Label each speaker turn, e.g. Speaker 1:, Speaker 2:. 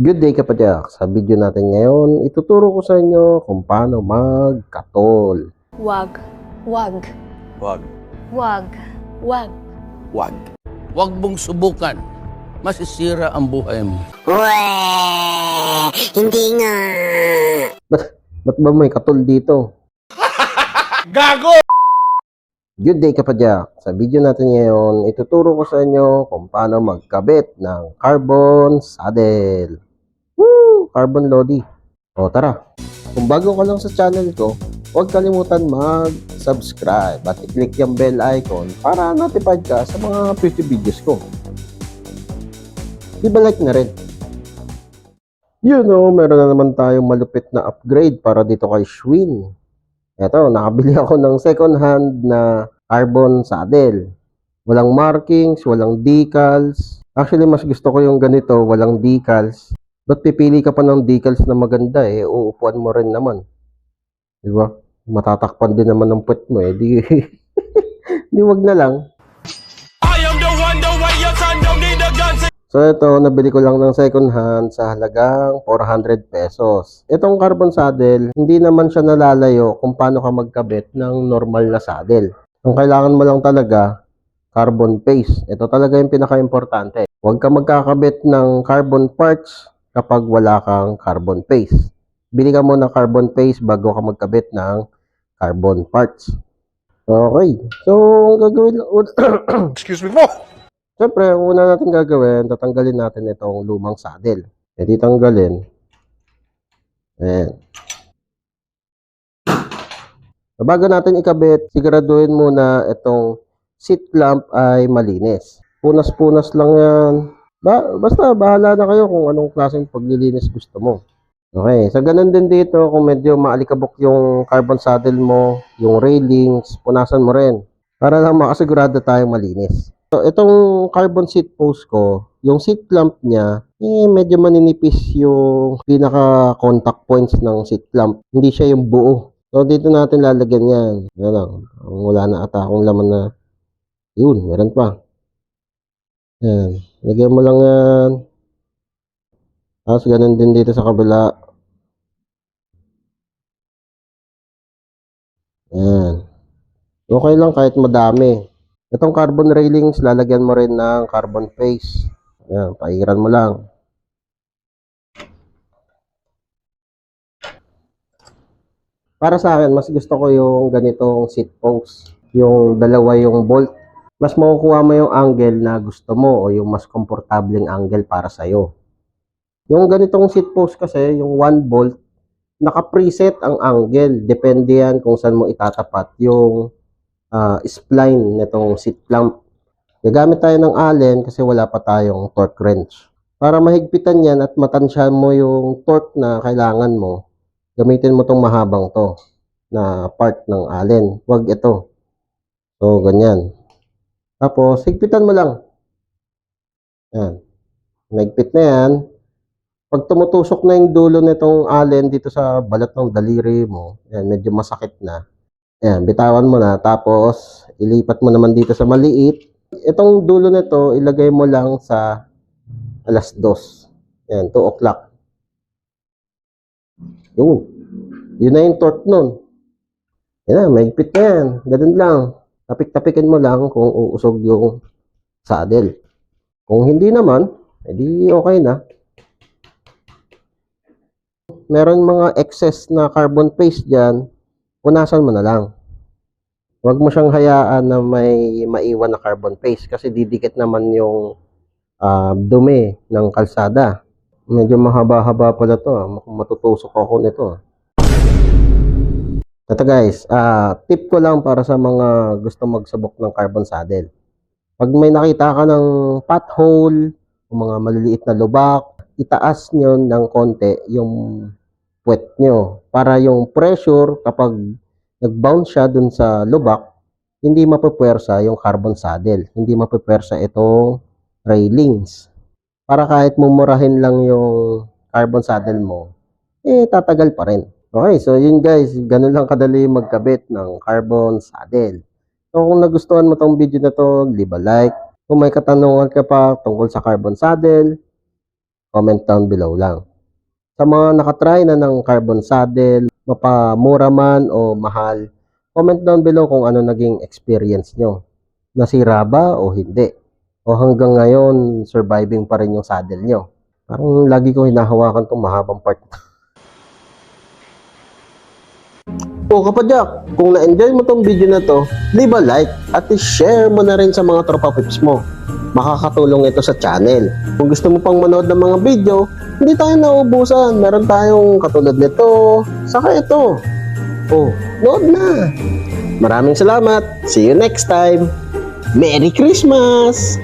Speaker 1: Good day kapadyak! Sa video natin ngayon, ituturo ko sa inyo kung paano magkatol.
Speaker 2: Wag. Wag.
Speaker 3: Wag.
Speaker 2: Wag. Wag.
Speaker 3: Wag.
Speaker 4: Huwag mong subukan. Masisira ang buhay mo.
Speaker 5: Weh! Hindi nga!
Speaker 1: Ba't ba may katol dito?
Speaker 4: Gago!
Speaker 1: Good day kapadyak! Sa video natin ngayon, ituturo ko sa inyo kung paano magkabit ng carbon saddle. Carbon Lodi. O tara, kung bago ka lang sa channel ko, huwag kalimutan mag-subscribe at i-click yung bell icon para notified ka sa mga future videos ko. Di ba like na rin? You know, meron na naman tayong malupit na upgrade para dito kay Schwinn. Eto, nakabili ako ng second hand na carbon saddle. Walang markings, walang decals. Actually, mas gusto ko yung ganito, walang decals. Ba't pipili ka pa ng decals na maganda eh? Uupuan mo rin naman. Di ba? Matatakpan din naman ng puwet mo eh. Di, di wag na lang. So ito, nabili ko lang ng second hand sa halagang 400 pesos. Itong carbon saddle, hindi naman siya nalalayo kung paano ka magkabit ng normal na saddle. Ang kailangan mo lang talaga, carbon paste. Ito talaga yung pinaka-importante. Huwag ka magkakabit ng carbon parts kapag wala kang carbon paste. Bili ka muna carbon paste bago ka magkabit ng carbon parts. Okay. So, ang gagawin
Speaker 3: Excuse me po.
Speaker 1: Siyempre, ang una natin gagawin, tatanggalin natin itong lumang saddle. E di tanggalin. Ayan. So, bago natin ikabit, siguraduhin muna itong seat clamp ay malinis. Punas-punas lang yan. Ba basta, bahala na kayo kung anong klaseng paglilinis gusto mo. Okay, sa ganun din dito, kung medyo maalikabok yung carbon saddle mo, yung railings, punasan mo rin. Para lang makasigurado tayong malinis. So, itong carbon seat post ko, yung seat clamp niya, eh, medyo maninipis yung pinaka contact points ng seat clamp. Hindi siya yung buo. So, dito natin lalagyan yan. Yan lang. Wala na ata akong laman na, yun, meron pa. Yan. Lagyan mo lang yan. Tapos, ganun din dito sa kabila. Yan. Okay lang kahit madami. Itong carbon railings, lalagyan mo rin ng carbon paste. Ayan, pairan mo lang. Para sa akin, mas gusto ko yung ganitong seat post. Yung dalawa yung bolt. Mas makukuha mo yung angle na gusto mo o yung mas komportableng angle para sa'yo. Yung ganitong seat post kasi, yung one bolt, naka-preset ang angle. Depende yan kung saan mo itatapat yung ah, spline nitong seat clamp. Gagamit tayo ng allen kasi wala pa tayong torque wrench. Para mahigpitan yan at matansyahan mo yung torque na kailangan mo, gamitin mo tong mahabang to na part ng allen. Huwag ito. So, ganyan. Tapos, higpitan mo lang. Yan. Mahigpit na yan. Pag tumutusok na yung dulo nitong allen dito sa balat ng daliri mo, yan, medyo masakit na. Ayan, bitawan mo na. Tapos, ilipat mo naman dito sa maliit. Itong dulo nito, ilagay mo lang sa alas dos. Ayan, 2 o'clock. Yun. Yun na yung torque nun. Yan na, na yan. Ganun lang. Tapik-tapikin mo lang kung uusog yung saddle. Kung hindi naman, edi okay na. Meron mga excess na carbon paste dyan, punasan mo na lang. Huwag mo siyang hayaan na may maiwan na carbon paste kasi didikit naman yung ah, dumi ng kalsada. Medyo mahaba-haba pala to. ah. Matutusok ako nito. Ito guys, ah, tip ko lang para sa mga gusto magsabok ng carbon saddle. Pag may nakita ka ng pothole o mga maliliit na lubak, itaas nyo ng konti yung puwet nyo para yung pressure kapag nag-bounce siya dun sa lubak, hindi mapupwersa yung carbon saddle. Hindi mapupwersa itong railings. Para kahit mumurahin lang yung carbon saddle mo, eh tatagal pa rin. Okay, so yun guys, ganun lang kadali magkabit ng carbon saddle. So kung nagustuhan mo tong video na to, leave a like. Kung may katanungan ka pa tungkol sa carbon saddle, Comment down below lang. Sa mga nakatry na ng carbon saddle, mapamura man o mahal, comment down below kung ano naging experience nyo. Nasira ba o hindi? O hanggang ngayon, surviving pa rin yung saddle nyo. Parang lagi ko hinahawakan tong mahabang part. O kapadyak, kung na-enjoy mo tong video na to, leave a like at i-share mo na rin sa mga tropa pips mo. Makakatulong ito sa channel. Kung gusto mo pang manood ng mga video, hindi tayo naubusan. Meron tayong katulad nito, saka ito. Oh, nood na. Maraming salamat. See you next time. Merry Christmas!